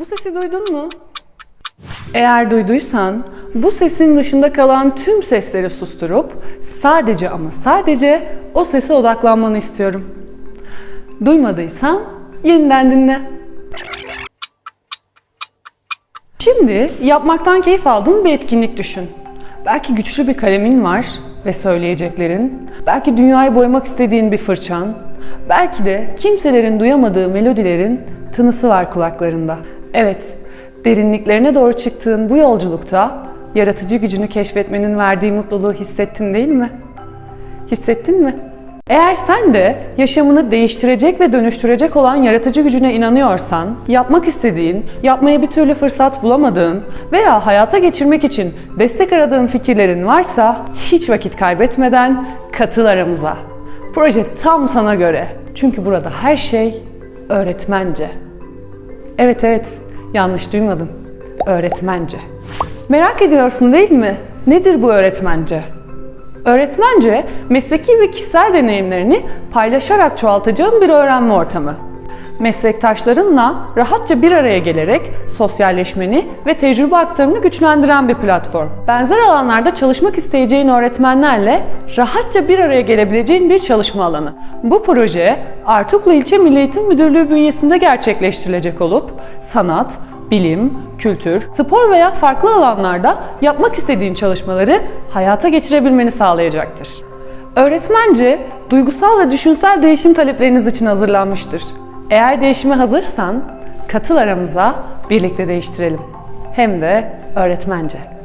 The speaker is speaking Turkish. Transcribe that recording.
Bu sesi duydun mu? Eğer duyduysan bu sesin dışında kalan tüm sesleri susturup sadece ama sadece o sese odaklanmanı istiyorum. Duymadıysan yeniden dinle. Şimdi yapmaktan keyif aldığın bir etkinlik düşün. Belki güçlü bir kalemin var ve söyleyeceklerin, belki dünyayı boyamak istediğin bir fırçan, belki de kimselerin duyamadığı melodilerin tınısı var kulaklarında. Evet, derinliklerine doğru çıktığın bu yolculukta yaratıcı gücünü keşfetmenin verdiği mutluluğu hissettin değil mi? Hissettin mi? Eğer sen de yaşamını değiştirecek ve dönüştürecek olan yaratıcı gücüne inanıyorsan, yapmak istediğin, yapmaya bir türlü fırsat bulamadığın veya hayata geçirmek için destek aradığın fikirlerin varsa hiç vakit kaybetmeden katıl aramıza. Proje tam sana göre. Çünkü burada her şey öğretmence. Evet evet, yanlış duymadın. Öğretmence. Merak ediyorsun değil mi? Nedir bu öğretmence? Öğretmence, mesleki ve kişisel deneyimlerini paylaşarak çoğaltacağın bir öğrenme ortamı. Meslektaşlarınla rahatça bir araya gelerek sosyalleşmeni ve tecrübe aktarımını güçlendiren bir platform. Benzer alanlarda çalışmak isteyeceğin öğretmenlerle rahatça bir araya gelebileceğin bir çalışma alanı. Bu proje Artuklu İlçe Milli Eğitim Müdürlüğü bünyesinde gerçekleştirilecek olup sanat, bilim, kültür, spor veya farklı alanlarda yapmak istediğin çalışmaları hayata geçirebilmeni sağlayacaktır. Öğretmence, duygusal ve düşünsel değişim talepleriniz için hazırlanmıştır. Eğer değişime hazırsan, katıl aramıza, birlikte değiştirelim. Hem de öğretmence.